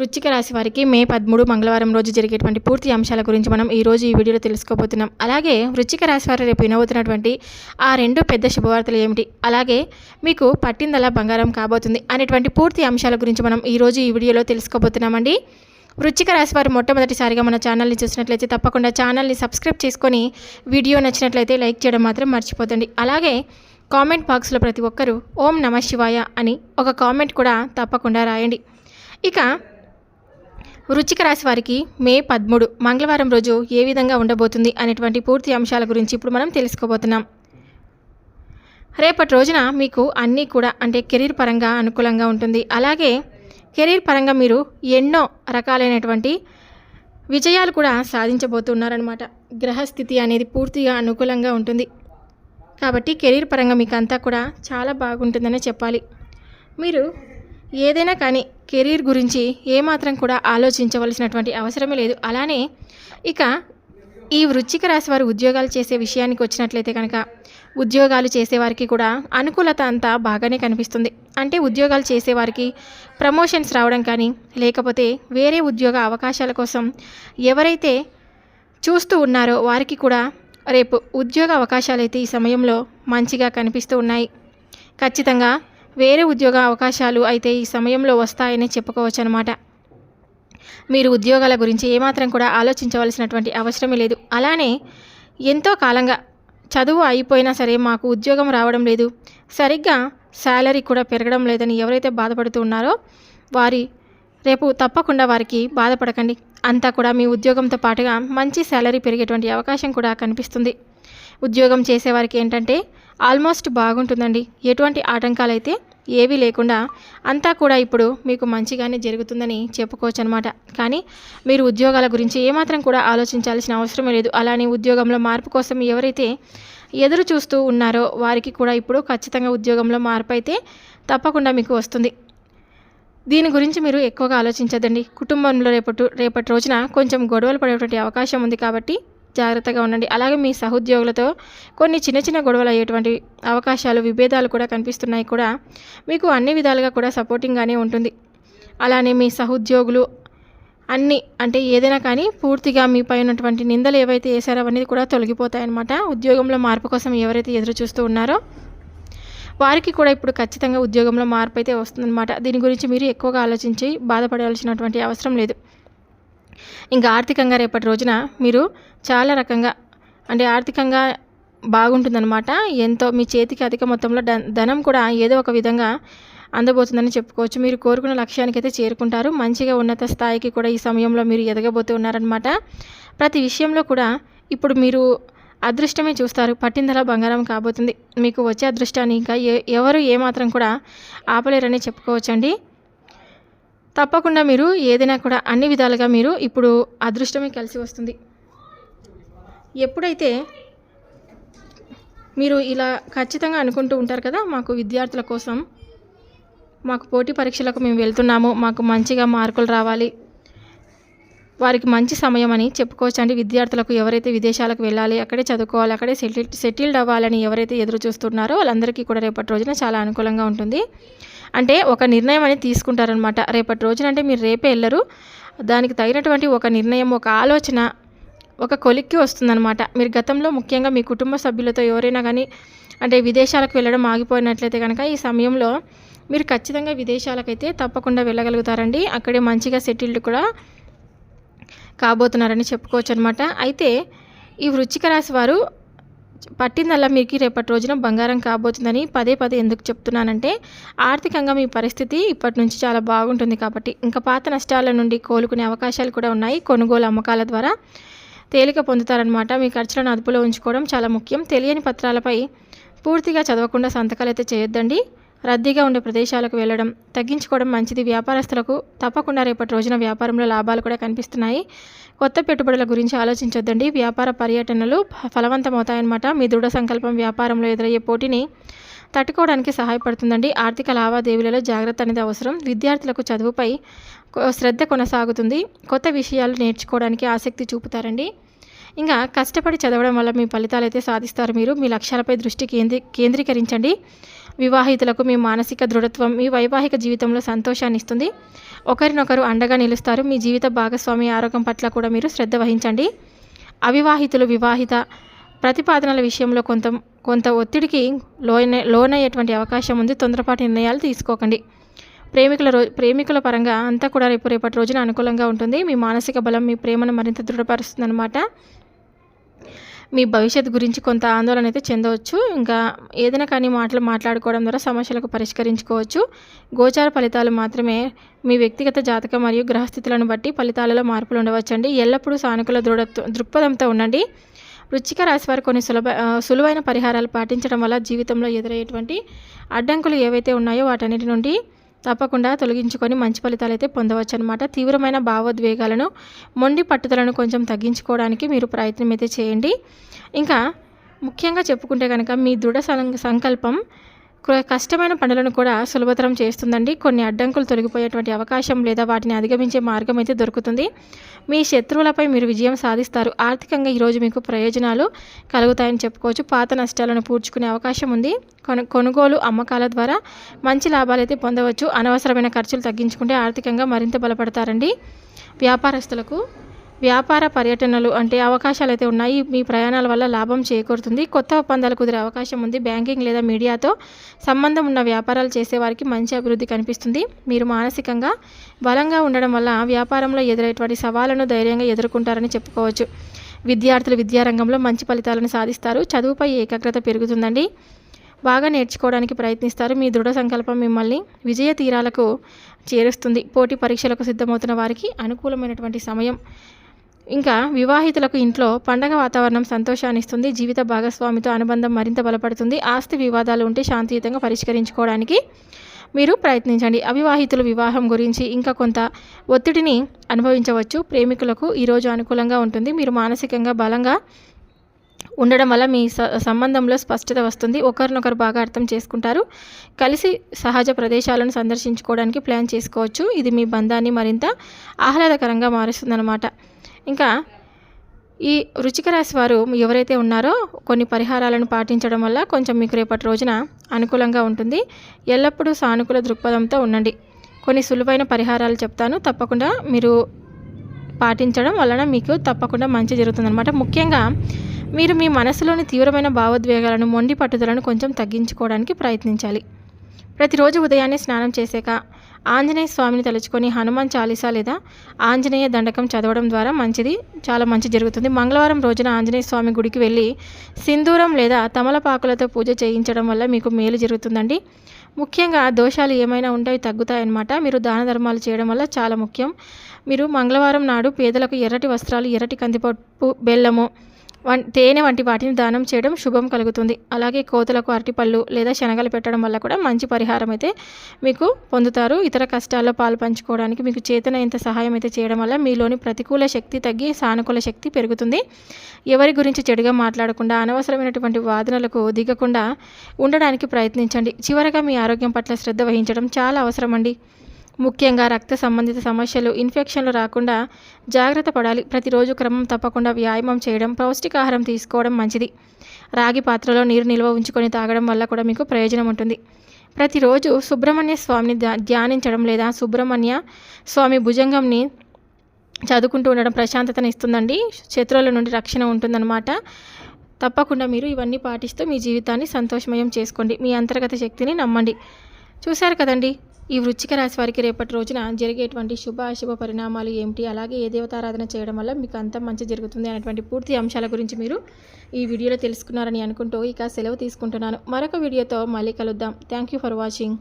వృచ్చిక రాశి వారికి మే పదమూడు మంగళవారం రోజు జరిగేటువంటి పూర్తి అంశాల గురించి మనం ఈ రోజు ఈ వీడియోలో తెలుసుకోబోతున్నాం. అలాగే వృచ్చిక రాశి వారు రేపు వినబోతున్నటువంటి ఆ రెండు పెద్ద శుభవార్తలు ఏమిటి? అలాగే మీకు పట్టిందలా బంగారం కాబోతుంది అనేటువంటి పూర్తి అంశాల గురించి మనం ఈ రోజు ఈ వీడియోలో తెలుసుకోబోతున్నామండి. వృచ్చిక రాశి వారు మొట్టమొదటిసారిగా మన ఛానల్ని చూసినట్లయితే తప్పకుండా ఛానల్ని సబ్స్క్రైబ్ చేసుకొని వీడియో నచ్చినట్లయితే లైక్ చేయడం మాత్రం మర్చిపోతండి. అలాగే కామెంట్ బాక్స్లో ప్రతి ఒక్కరూ ఓం నమ శివాయ అని ఒక కామెంట్ కూడా తప్పకుండా రాయండి. ఇక వృచ్చిక రాశి వారికి మే పదమూడు మంగళవారం రోజు ఏ విధంగా ఉండబోతుంది అనేటువంటి పూర్తి అంశాల గురించి ఇప్పుడు మనం తెలుసుకోబోతున్నాం. రేపటి రోజున మీకు అన్నీ కూడా అంటే కెరీర్ పరంగా అనుకూలంగా ఉంటుంది. అలాగే కెరీర్ పరంగా మీరు ఎన్నో రకాలైనటువంటి విజయాలు కూడా సాధించబోతున్నారనమాట గ్రహస్థితి అనేది పూర్తిగా అనుకూలంగా ఉంటుంది. కాబట్టి కెరీర్ పరంగా మీకు అంతా కూడా చాలా బాగుంటుందనే చెప్పాలి. మీరు ఏదైనా కానీ కెరీర్ గురించి ఏమాత్రం కూడా ఆలోచించవలసినటువంటి అవసరమే లేదు. అలానే ఇక ఈ వృచ్చిక రాశి వారు ఉద్యోగాలు చేసే విషయానికి వచ్చినట్లయితే కనుక ఉద్యోగాలు చేసేవారికి కూడా అనుకూలత అంతా బాగానే కనిపిస్తుంది. అంటే ఉద్యోగాలు చేసేవారికి ప్రమోషన్స్ రావడం కానీ లేకపోతే వేరే ఉద్యోగ అవకాశాల కోసం ఎవరైతే చూస్తూ ఉన్నారో వారికి కూడా రేపు ఉద్యోగ అవకాశాలు అయితే ఈ సమయంలో మంచిగా కనిపిస్తూ ఉన్నాయి. ఖచ్చితంగా వేరే ఉద్యోగ అవకాశాలు అయితే ఈ సమయంలో వస్తాయని చెప్పుకోవచ్చు అనమాట మీరు ఉద్యోగాల గురించి ఏమాత్రం కూడా ఆలోచించవలసినటువంటి అవసరమే లేదు. అలానే ఎంతో కాలంగా చదువు అయిపోయినా సరే మాకు ఉద్యోగం రావడం లేదు. సరిగ్గా శాలరీ కూడా పెరగడం లేదని ఎవరైతే బాధపడుతూ ఉన్నారో వారి రేపు తప్పకుండా వారికి బాధపడకండి. అంతా కూడా మీ ఉద్యోగంతో పాటుగా మంచి శాలరీ పెరిగేటువంటి అవకాశం కూడా కనిపిస్తుంది. ఉద్యోగం చేసేవారికి ఏంటంటే ఆల్మోస్ట్ బాగుంటుందండి. ఎటువంటి ఆటంకాలు అయితే ఏవీ లేకుండా అంతా కూడా ఇప్పుడు మీకు మంచిగానే జరుగుతుందని చెప్పుకోవచ్చు అనమాట కానీ మీరు ఉద్యోగాల గురించి ఏమాత్రం కూడా ఆలోచించాల్సిన అవసరమే లేదు. అలానే ఉద్యోగంలో మార్పు కోసం ఎవరైతే ఎదురు చూస్తూ ఉన్నారో వారికి కూడా ఇప్పుడు ఖచ్చితంగా ఉద్యోగంలో మార్పు అయితే తప్పకుండా మీకు వస్తుంది. దీని గురించి మీరు ఎక్కువగా ఆలోచించదండి. కుటుంబంలో రేపటి రేపటి రోజున కొంచెం గొడవలు పడేటువంటి అవకాశం ఉంది కాబట్టి జాగ్రత్తగా ఉండండి. అలాగే మీ సహోద్యోగులతో కొన్ని చిన్న చిన్న గొడవలు అయ్యేటువంటి అవకాశాలు విభేదాలు కూడా కనిపిస్తున్నాయి కూడా. మీకు అన్ని విధాలుగా కూడా సపోర్టింగ్గానే ఉంటుంది. అలానే మీ సహోద్యోగులు అన్ని అంటే ఏదైనా కానీ పూర్తిగా మీపై ఉన్నటువంటి నిందలు ఏవైతే వేశారో అవన్నీ కూడా తొలగిపోతాయన్నమాట ఉద్యోగంలో మార్పు కోసం ఎవరైతే ఎదురు చూస్తూ ఉన్నారో వారికి కూడా ఇప్పుడు ఖచ్చితంగా ఉద్యోగంలో మార్పు అయితే వస్తుందన్నమాట. దీని గురించి మీరు ఎక్కువగా ఆలోచించి బాధపడాల్సినటువంటి అవసరం లేదు. ఇంకా ఆర్థికంగా రేపటి రోజున మీరు చాలా రకంగా అంటే ఆర్థికంగా బాగుంటుందన్నమాట. ఎంతో మీ చేతికి అధిక మొత్తంలో ధనం కూడా ఏదో ఒక విధంగా అందబోతుందని చెప్పుకోవచ్చు. మీరు కోరుకున్న లక్ష్యానికి అయితే చేరుకుంటారు. మంచిగా ఉన్నత స్థాయికి కూడా ఈ సమయంలో మీరు ఎదగబోతూ ఉన్నారనమాట ప్రతి విషయంలో కూడా ఇప్పుడు మీరు అదృష్టమే చూస్తారు. పట్టిందలా బంగారం కాబోతుంది. మీకు వచ్చే అదృష్టాన్ని ఇంకా ఏ- ఎవరు ఏమాత్రం కూడా ఆపలేరని చెప్పుకోవచ్చండి. తప్పకుండా మీరు ఏదైనా కూడా అన్ని విధాలుగా మీరు ఇప్పుడు అదృష్టమే కలిసి వస్తుంది. ఎప్పుడైతే మీరు ఇలా ఖచ్చితంగా అనుకుంటూ ఉంటారు కదా మాకు విద్యార్థుల కోసం మాకు పోటీ పరీక్షలకు మేము వెళ్తున్నాము మాకు మంచిగా మార్కులు రావాలి వారికి మంచి సమయం అని చెప్పుకోవచ్చండి. విద్యార్థులకు ఎవరైతే విదేశాలకు వెళ్ళాలి అక్కడే చదువుకోవాలి అక్కడే సెటిల్ సెటిల్డ్ అవ్వాలని ఎవరైతే ఎదురు చూస్తున్నారో వాళ్ళందరికీ కూడా రేపటి రోజున చాలా అనుకూలంగా ఉంటుంది. అంటే ఒక నిర్ణయం అనేది తీసుకుంటారనమాట రేపటి రోజున అంటే మీరు రేపే వెళ్ళరు. దానికి తగినటువంటి ఒక నిర్ణయం ఒక ఆలోచన ఒక కొలిక్కి వస్తుందన్నమాట. మీరు గతంలో ముఖ్యంగా మీ కుటుంబ సభ్యులతో ఎవరైనా కానీ అంటే విదేశాలకు వెళ్ళడం ఆగిపోయినట్లయితే కనుక ఈ సమయంలో మీరు ఖచ్చితంగా విదేశాలకైతే తప్పకుండా వెళ్ళగలుగుతారండి. అక్కడే మంచిగా సెటిల్డ్ కూడా కాబోతున్నారని చెప్పుకోవచ్చు అనమాట అయితే ఈ వృచ్చిక రాశి వారు పట్టిందల్లా మీకు రేపటి రోజున బంగారం కాబోతుందని పదే పదే ఎందుకు చెప్తున్నానంటే ఆర్థికంగా మీ పరిస్థితి ఇప్పటి నుంచి చాలా బాగుంటుంది కాబట్టి ఇంకా పాత నష్టాల నుండి కోలుకునే అవకాశాలు కూడా ఉన్నాయి కొనుగోలు అమ్మకాల ద్వారా. తేలిక పొందుతారనమాట మీ ఖర్చులను అదుపులో ఉంచుకోవడం చాలా ముఖ్యం. తెలియని పత్రాలపై పూర్తిగా చదవకుండా సంతకాలు అయితే చేయొద్దండి. రద్దీగా ఉండే ప్రదేశాలకు వెళ్ళడం తగ్గించుకోవడం మంచిది. వ్యాపారస్తులకు తప్పకుండా రేపటి రోజున వ్యాపారంలో లాభాలు కూడా కనిపిస్తున్నాయి. కొత్త పెట్టుబడుల గురించి ఆలోచించొద్దండి. వ్యాపార పర్యటనలు ఫలవంతమవుతాయన్నమాట. మీ దృఢ సంకల్పం వ్యాపారంలో ఎదురయ్యే పోటీని తట్టుకోవడానికి సహాయపడుతుందండి. ఆర్థిక లావాదేవీలలో జాగ్రత్త అనేది అవసరం. విద్యార్థులకు చదువుపై శ్రద్ధ కొనసాగుతుంది. కొత్త విషయాలు నేర్చుకోవడానికి ఆసక్తి చూపుతారండి. ఇంకా కష్టపడి చదవడం వల్ల మీ ఫలితాలు అయితే సాధిస్తారు మీరు. మీ లక్ష్యాలపై దృష్టి కేంద్రీ కేంద్రీకరించండి. వివాహితులకు మీ మానసిక దృఢత్వం మీ వైవాహిక జీవితంలో సంతోషాన్ని ఇస్తుంది. ఒకరినొకరు అండగా నిలుస్తారు. మీ జీవిత భాగస్వామి ఆరోగ్యం పట్ల కూడా మీరు శ్రద్ధ వహించండి. అవివాహితులు వివాహిత ప్రతిపాదనల విషయంలో కొంత కొంత ఒత్తిడికి లోన లోనయ్యేటువంటి అవకాశం ఉంది. తొందరపాటు నిర్ణయాలు తీసుకోకండి. ప్రేమికుల రో ప్రేమికుల పరంగా అంతా కూడా రేపు రేపటి రోజున అనుకూలంగా ఉంటుంది. మీ మానసిక బలం మీ ప్రేమను మరింత దృఢపరుస్తుంది అనమాట మీ భవిష్యత్ గురించి కొంత ఆందోళన అయితే చెందవచ్చు. ఇంకా ఏదైనా కానీ మాటలు మాట్లాడుకోవడం ద్వారా సమస్యలకు పరిష్కరించుకోవచ్చు. గోచార ఫలితాలు మాత్రమే మీ వ్యక్తిగత జాతకం మరియు గ్రహస్థితులను బట్టి ఫలితాలలో మార్పులు ఉండవచ్చండి. ఎల్లప్పుడూ సానుకూల దృఢత్వ దృక్పథంతో ఉండండి. వృచ్చిక రాశి వారు కొన్ని సులభ సులువైన పరిహారాలు పాటించడం వల్ల జీవితంలో ఎదురయ్యేటువంటి అడ్డంకులు ఏవైతే ఉన్నాయో వాటన్నిటి నుండి తప్పకుండా తొలగించుకొని మంచి ఫలితాలు అయితే పొందవచ్చు అనమాట తీవ్రమైన భావోద్వేగాలను మొండి పట్టుదలను కొంచెం తగ్గించుకోవడానికి మీరు ప్రయత్నం అయితే చేయండి. ఇంకా ముఖ్యంగా చెప్పుకుంటే కనుక మీ దృఢ సంకల్పం కష్టమైన పనులను కూడా సులభతరం చేస్తుందండి. కొన్ని అడ్డంకులు తొలగిపోయేటువంటి అవకాశం లేదా వాటిని అధిగమించే మార్గం అయితే దొరుకుతుంది. మీ శత్రువులపై మీరు విజయం సాధిస్తారు. ఆర్థికంగా ఈరోజు మీకు ప్రయోజనాలు కలుగుతాయని చెప్పుకోవచ్చు. పాత నష్టాలను పూడ్చుకునే అవకాశం ఉంది. కొను కొనుగోలు అమ్మకాల ద్వారా మంచి లాభాలు అయితే పొందవచ్చు. అనవసరమైన ఖర్చులు తగ్గించుకుంటే ఆర్థికంగా మరింత బలపడతారండి. వ్యాపారస్తులకు వ్యాపార పర్యటనలు అంటే అవకాశాలు అయితే ఉన్నాయి. మీ ప్రయాణాల వల్ల లాభం చేకూరుతుంది. కొత్త ఒప్పందాలు కుదిరే అవకాశం ఉంది. బ్యాంకింగ్ లేదా మీడియాతో సంబంధం ఉన్న వ్యాపారాలు చేసేవారికి మంచి అభివృద్ధి కనిపిస్తుంది. మీరు మానసికంగా బలంగా ఉండడం వల్ల వ్యాపారంలో ఎదురయ్యేటువంటి సవాళ్ళను ధైర్యంగా ఎదుర్కొంటారని చెప్పుకోవచ్చు. విద్యార్థులు విద్యారంగంలో మంచి ఫలితాలను సాధిస్తారు. చదువుపై ఏకాగ్రత పెరుగుతుందండి. బాగా నేర్చుకోవడానికి ప్రయత్నిస్తారు. మీ దృఢ సంకల్పం మిమ్మల్ని విజయ తీరాలకు చేరుస్తుంది. పోటీ పరీక్షలకు సిద్ధమవుతున్న వారికి అనుకూలమైనటువంటి సమయం ఇంకా వివాహితులకు ఇంట్లో పండగ వాతావరణం సంతోషాన్ని ఇస్తుంది జీవిత భాగస్వామితో అనుబంధం మరింత బలపడుతుంది. ఆస్తి వివాదాలు ఉంటే శాంతియుతంగా పరిష్కరించుకోవడానికి మీరు ప్రయత్నించండి. అవివాహితుల వివాహం గురించి ఇంకా కొంత ఒత్తిడిని అనుభవించవచ్చు. ప్రేమికులకు ఈరోజు అనుకూలంగా ఉంటుంది. మీరు మానసికంగా బలంగా ఉండడం వల్ల మీ సంబంధంలో స్పష్టత వస్తుంది. ఒకరినొకరు బాగా అర్థం చేసుకుంటారు. కలిసి సహజ ప్రదేశాలను సందర్శించుకోవడానికి ప్లాన్ చేసుకోవచ్చు. ఇది మీ బంధాన్ని మరింత ఆహ్లాదకరంగా మారుస్తుందన్నమాట. ఇంకా ఈ రుచిక రాశి వారు ఎవరైతే ఉన్నారో కొన్ని పరిహారాలను పాటించడం వల్ల కొంచెం మీకు రేపటి రోజున అనుకూలంగా ఉంటుంది. ఎల్లప్పుడూ సానుకూల దృక్పథంతో ఉండండి. కొన్ని సులువైన పరిహారాలు చెప్తాను. తప్పకుండా మీరు పాటించడం వలన మీకు తప్పకుండా మంచి జరుగుతుందన్నమాట. ముఖ్యంగా మీరు మీ మనసులోని తీవ్రమైన భావోద్వేగాలను మొండి పట్టుదలను కొంచెం తగ్గించుకోవడానికి ప్రయత్నించాలి. ప్రతిరోజు ఉదయాన్నే స్నానం చేశాక ఆంజనేయ స్వామిని తలుచుకొని హనుమాన్ చాలీసా లేదా ఆంజనేయ దండకం చదవడం ద్వారా మంచిది చాలా మంచి జరుగుతుంది. మంగళవారం రోజున ఆంజనేయ స్వామి గుడికి వెళ్ళి సింధూరం లేదా తమలపాకులతో పూజ చేయించడం వల్ల మీకు మేలు జరుగుతుందండి. ముఖ్యంగా దోషాలు ఏమైనా ఉంటాయి తగ్గుతాయన్నమాట. మీరు దాన ధర్మాలు చేయడం వల్ల చాలా ముఖ్యం. మీరు మంగళవారం నాడు పేదలకు ఎర్రటి వస్త్రాలు ఎర్రటి కందిపప్పు బెల్లము తేనె వంటి వాటిని దానం చేయడం శుభం కలుగుతుంది. అలాగే కోతులకు అరటిపళ్ళు లేదా శనగలు పెట్టడం వల్ల కూడా మంచి పరిహారం అయితే మీకు పొందుతారు. ఇతర కష్టాల్లో పాలు పంచుకోవడానికి మీకు చేతనైనంత సహాయం అయితే చేయడం వల్ల మీలోని ప్రతికూల శక్తి తగ్గి సానుకూల శక్తి పెరుగుతుంది. ఎవరి గురించి చెడుగా మాట్లాడకుండా అనవసరమైనటువంటి వాదనలకు దిగకుండా ఉండడానికి ప్రయత్నించండి. చివరగా మీ ఆరోగ్యం పట్ల శ్రద్ధ వహించడం చాలా అవసరం అండి ముఖ్యంగా రక్త సంబంధిత సమస్యలు ఇన్ఫెక్షన్లు రాకుండా జాగ్రత్త పడాలి. ప్రతిరోజు క్రమం తప్పకుండా వ్యాయామం చేయడం పౌష్టికాహారం తీసుకోవడం మంచిది. రాగి పాత్రలో నీరు నిల్వ ఉంచుకొని తాగడం వల్ల కూడా మీకు ప్రయోజనం ఉంటుంది. ప్రతిరోజు సుబ్రహ్మణ్య స్వామిని ధ్యానించడం లేదా సుబ్రహ్మణ్య స్వామి భుజంగంని చదువుకుంటూ ఉండడం ప్రశాంతతను ఇస్తుందండి. శత్రువుల నుండి రక్షణ ఉంటుందన్నమాట. తప్పకుండా మీరు ఇవన్నీ పాటిస్తూ మీ జీవితాన్ని సంతోషమయం చేసుకోండి. మీ అంతర్గత శక్తిని నమ్మండి. చూశారు కదండి? ఈ వృచ్చిక రాశి వారికి రేపటి రోజున జరిగేటువంటి శుభ అశుభ పరిణామాలు ఏమిటి? అలాగే ఏ దేవతారాధన చేయడం వల్ల మీకు అంత మంచి జరుగుతుంది అనేటువంటి పూర్తి అంశాల గురించి మీరు ఈ వీడియోలో తెలుసుకున్నారని అనుకుంటూ ఇక సెలవు తీసుకుంటున్నాను. మరొక వీడియోతో మళ్ళీ కలుద్దాం. Thank you for watching